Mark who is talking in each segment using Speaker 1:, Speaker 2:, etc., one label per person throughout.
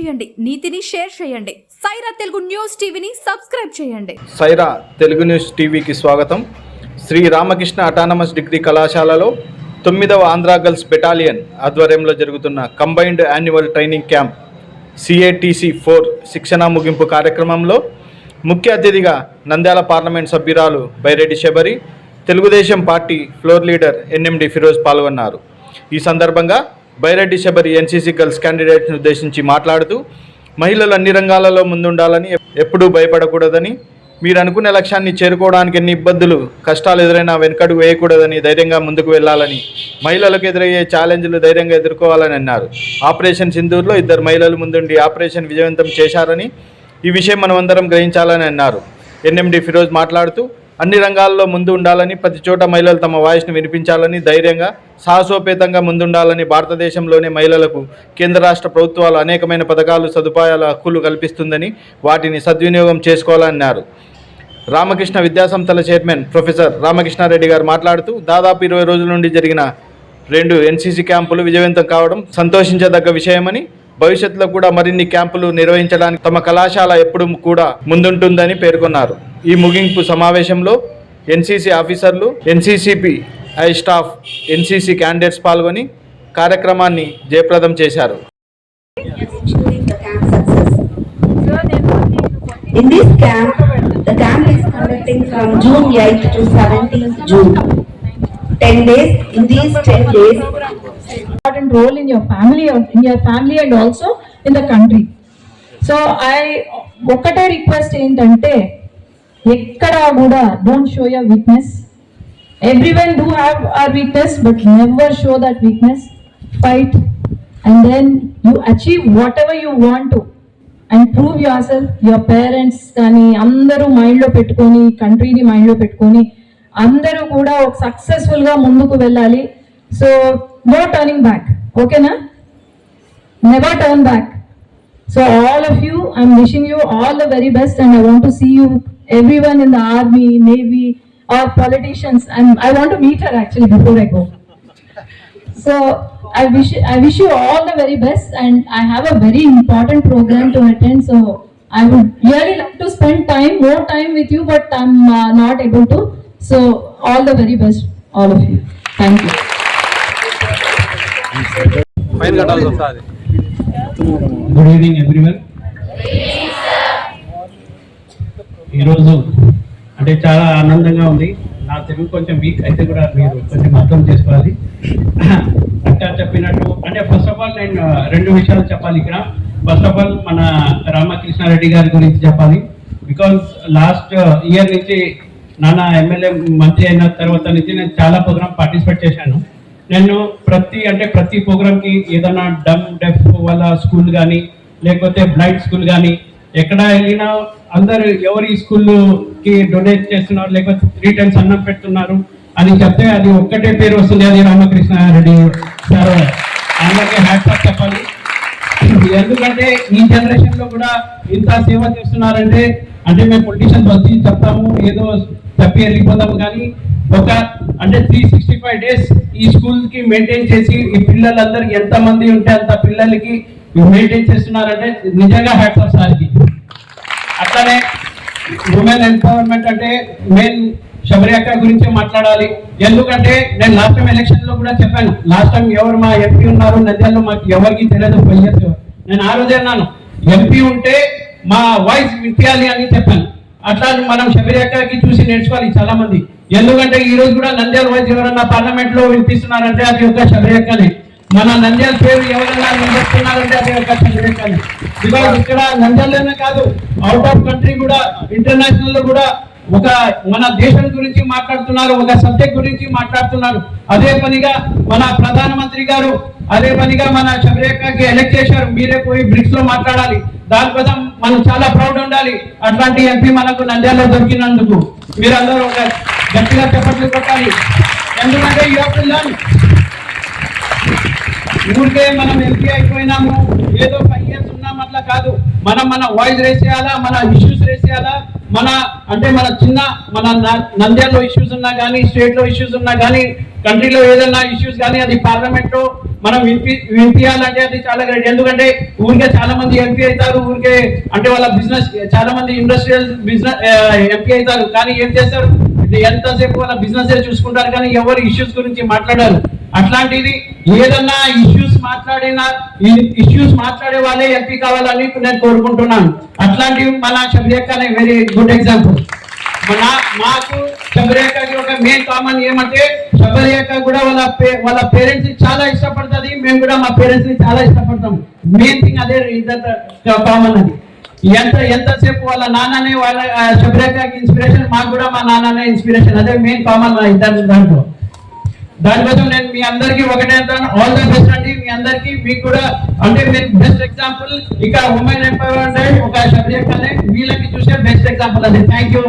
Speaker 1: చేయండి నీతిని షేర్ చేయండి. సైరా తెలుగు న్యూస్ టీవీని సబ్స్క్రైబ్ చేయండి.
Speaker 2: సైరా తెలుగు న్యూస్ టీవీకి స్వాగతం. శ్రీ రామకృష్ణ అటానమస్ డిగ్రీ కళాశాలలో తొమ్మిదవ ఆంధ్రా గర్ల్స్ బెటాలియన్ ఆధ్వర్యంలో జరుగుతున్న combined annual training camp CATC four శిక్షణ ముగింపు కార్యక్రమంలో ముఖ్య అతిథిగా నంద్యాల పార్లమెంట్ సభ్యురాలు Byreddy Shabari Telugu Desam party floor leader NMD Firoz పాల్గొన్నారు. ఈ సందర్భంగా బైరెడ్డి శబరి ఎన్సీసీ గర్ల్స్ క్యాండిడేట్ను ఉద్దేశించి మాట్లాడుతూ మహిళలు అన్ని రంగాలలో ముందుండాలని ఎప్పుడూ భయపడకూడదని మీరు అనుకునే లక్ష్యాన్ని చేరుకోవడానికి ఎన్ని ఇబ్బందులు కష్టాలు ఎదురైనా వెనుకడు వేయకూడదని ధైర్యంగా ముందుకు వెళ్ళాలని మహిళలకు ఎదురయ్యే ఛాలెంజ్లు ధైర్యంగా ఎదుర్కోవాలని అన్నారు. ఆపరేషన్ సింధూర్లో ఇద్దరు మహిళలు ముందుండి ఆపరేషన్ విజయవంతం చేశారని ఈ విషయం మనమందరం గ్రహించాలని అన్నారు. ఎన్ఎండి ఫిరోజ్ మాట్లాడుతూ అన్ని రంగాల్లో ముందు ఉండాలని ప్రతి చోట మహిళలు తమ వాయిస్ను వినిపించాలని ధైర్యంగా సాహసోపేతంగా ముందుండాలని భారతదేశంలోనే మహిళలకు కేంద్ర రాష్ట్ర ప్రభుత్వాలు అనేకమైన పథకాలు సదుపాయాల హక్కులు కల్పిస్తుందని వాటిని సద్వినియోగం చేసుకోవాలన్నారు. రామకృష్ణ విద్యాసంస్థల చైర్మన్ ప్రొఫెసర్ రామకృష్ణారెడ్డి గారు మాట్లాడుతూ దాదాపు ఇరవై రోజుల నుండి జరిగిన రెండు ఎన్సీసీ క్యాంపులు విజయవంతం కావడం సంతోషించదగ్గ విషయమని భవిష్యత్తులో కూడా మరిన్ని క్యాంపులు నిర్వహించడానికి తమ కళాశాల ఎప్పుడు కూడా ముందుంటుందని పేర్కొన్నారు. ఈ ముగింపు సమావేశంలో ఎన్సీసీ ఆఫీసర్లు NCC P I staff NCC candidates పాల్గొని కార్యక్రమాన్ని జయప్రదం చేశారు.
Speaker 3: In this camp, the camp is conducting from June 8th to 17th June. 10 days, in these 10 days,
Speaker 4: important role in your family in your family and also in the country so I ఒక్కటే request ఏంటంటే ఎక్కడ కూడా don't show your weakness everyone do have our weakness but never show that weakness fight and then you achieve whatever you want to and prove yourself your parents కానీ అందరూ మైండ్లో పెట్టుకొని కంట్రీని మైండ్లో పెట్టుకొని అందరూ కూడా ఒక సక్సెస్ఫుల్గా ముందుకు వెళ్ళాలి. సో నో టర్నింగ్ బ్యాక్ ఓకేనా never turn back so all of you I'm wishing you all the very best and I want to see you everyone in the army, navy, or politicians. And I want to meet her actually before I go. So I wish I wish you all the very best, and I have a very important program to attend. So I would really love to spend time, more time with you, but I'm uh, not able to. So all the very best, all of you. Thank you.
Speaker 5: Good evening, everyone. అంటే చాలా ఆనందంగా ఉంది. నా తెలుగు కొంచెం week అయితే కూడా మీరు కొంచెం అర్థం చేసుకోవాలి. అంటే చెప్పినట్టు అంటే ఫస్ట్ ఆఫ్ ఆల్ నేను రెండు విషయాలు చెప్పాలి ఇక్కడ. ఫస్ట్ ఆఫ్ ఆల్ మన రామకృష్ణారెడ్డి గారి గురించి చెప్పాలి. బికాజ్ లాస్ట్ ఇయర్ నుంచి నాన్న ఎమ్మెల్యే మంత్రి అయిన తర్వాత నుంచి నేను చాలా ప్రోగ్రామ్ పార్టిసిపేట్ చేశాను. నేను ప్రతి అంటే ప్రతి ప్రోగ్రామ్కి ఏదైనా డమ్ డెఫ్ వాళ్ళ స్కూల్ కానీ లేకపోతే బ్లైండ్ స్కూల్ కానీ ఎక్కడ వెళ్ళినా అందరు ఎవరి స్కూల్కి డొనేట్ చేస్తున్నారు లేకపోతే త్రీ టైమ్స్ అన్నం పెడుతున్నారు అని చెప్తే అది ఒక్కటే పేరు వస్తుంది అది రామకృష్ణారెడ్డి సార్. అందరికీ హ్యాట్స్ ఆఫ్ చెప్పాలి. ఎందుకంటే ఈ జనరేషన్లో కూడా ఇంత సేవ చేస్తున్నారంటే అంటే మేము పొలిటీషియన్స్ వచ్చి చెప్తాము ఏదో చెప్పి వెళ్ళిపోతాము కానీ ఒక అంటే త్రీ సిక్స్టీ ఫైవ్ డేస్ ఈ స్కూల్కి మెయింటైన్ చేసి ఈ పిల్లలందరికీ ఎంత మంది ఉంటే అంత పిల్లలకి మెయింటైన్ చేస్తున్నారంటే నిజంగా హ్యాట్స్ ఆఫ్ సార్కి. అట్లానే ఉమెన్ ఎంపవర్మెంట్ అంటే మెయిన్ శబరి అక్క గురించి మాట్లాడాలి. ఎందుకంటే నేను లాస్ట్ టైం ఎలక్షన్లో కూడా చెప్పాను. లాస్ట్ టైం ఎవరు మా ఎంపీ ఉన్నారు నంద్యాలలో మాకు ఎవరికి తెలియదు పోయేది నేను ఆ రోజే అన్నాను ఎంపీ ఉంటే మా వాయిస్ వినిపించాలి అని చెప్పాను. అట్లా మనం శబరి అక్కకి చూసి నేర్చుకోవాలి చాలా మంది ఎందుకంటే ఈ రోజు కూడా నంద్యాల వాయిస్ ఎవరన్నా పార్లమెంట్లో వినిపిస్తున్నారంటే అది ఒక శబరి అక్కనే. మన నంద్యాల పేరు ఎవరైనా నిలబెట్టుకున్నారంటే అదే అవకాశం బికాజ్ ఇక్కడ నంద్యాలలోనే కాదు అవుట్ ఆఫ్ కంట్రీ కూడా ఇంటర్నేషనల్లో కూడా ఒక మన దేశం గురించి మాట్లాడుతున్నారు ఒక సబ్జెక్ట్ గురించి మాట్లాడుతున్నారు. అదే పనిగా మన ప్రధానమంత్రి గారు అదే పనిగా మన శబరేఖకి ఎలక్ట్ చేశారు. మీరే పోయి బ్రిక్స్లో మాట్లాడాలి. దానికోసం మనం చాలా ప్రౌడ్ ఉండాలి. అట్లాంటి ఎంపీ మనకు నంద్యాలలో దొరికినందుకు. మీరందరూ ఒక గట్టిగా చెప్పట్లు కొట్టాలి. ఎందుకంటే యూ హావ్ టు లర్న్ ఊరికే మనం ఎంపీ అయిపోయినాము ఏదో ఫైవ్ ఇయర్స్ ఉన్నాం అట్లా కాదు. మనం మన వాయిస్ రేస్ చేయాలా మన ఇష్యూస్ రేస్ చేయాలా? మన అంటే మన చిన్న మన న- నంద్యాలలో ఇష్యూస్ ఉన్నా కానీ స్టేట్లో ఇష్యూస్ ఉన్నా కానీ కంట్రీలో ఏదైనా ఇష్యూస్ కానీ అది పార్లమెంట్లో మనం వినిపి వినిపించాలంటే అది చాలా గ్రేట్ ఎందుకంటే ఊరికే చాలా మంది ఎంపీ అవుతారు ఊరికే అంటే వాళ్ళ బిజినెస్ చాలా మంది ఇండస్ట్రియల్ బిజినెస్ ఎంపీ అవుతారు. కానీ ఏం చేస్తారు? ఎంతసేపు వాళ్ళ బిజినెస్ చూసుకుంటారు కానీ ఎవరు ఇష్యూస్ గురించి మాట్లాడారు. అట్లాంటిది ఏదన్నా ఇష్యూస్ మాట్లాడినా ఇష్యూస్ మాట్లాడే వాళ్ళే ఎంపీ కావాలని నేను కోరుకుంటున్నాను. అట్లాంటివి మన శబరిక అనే వెరీ గుడ్ ఎగ్జాంపుల్ మన మాకు శబరికకి ఒక మెయిన్ కామన్ ఏమంటే శబరిక కూడా వాళ్ళ పే- వాళ్ళ పేరెంట్స్ని చాలా ఇష్టపడుతుంది మేము కూడా మా పేరెంట్స్ని చాలా ఇష్టపడతాం. మెయిన్ థింగ్ అదే కామన్ అది. ఎంత ఎంతసేపు వాళ్ళ నాన్ననే వాళ్ళ శబరికకి ఇన్స్పిరేషన్ మాకు కూడా మా నాన్ననే ఇన్స్పిరేషన్ అదే మెయిన్ కామన్ ఇద్దరు దాంట్లో. దానికోసం నేను మీ అందరికీ ఒకటే అంటాను. ఆల్ ద బెస్ట్ అండి. మీ అందరికీ మీకు కూడా అంటే మీరు బెస్ట్ ఎగ్జాంపుల్ ఇక్కడ ఉమెన్ ఎంపవర్మెంట్ ఒక సబ్జెక్ట్ అనే వీళ్ళకి చూసే బెస్ట్ ఎగ్జాంపుల్ అది. థ్యాంక్ యూ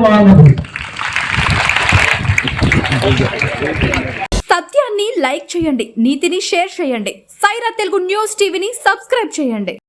Speaker 1: సత్యాన్ని లైక్ చేయండి నీతిని షేర్ చేయండి. సైరా తెలుగు న్యూస్ టీవీని సబ్స్క్రైబ్ చేయండి.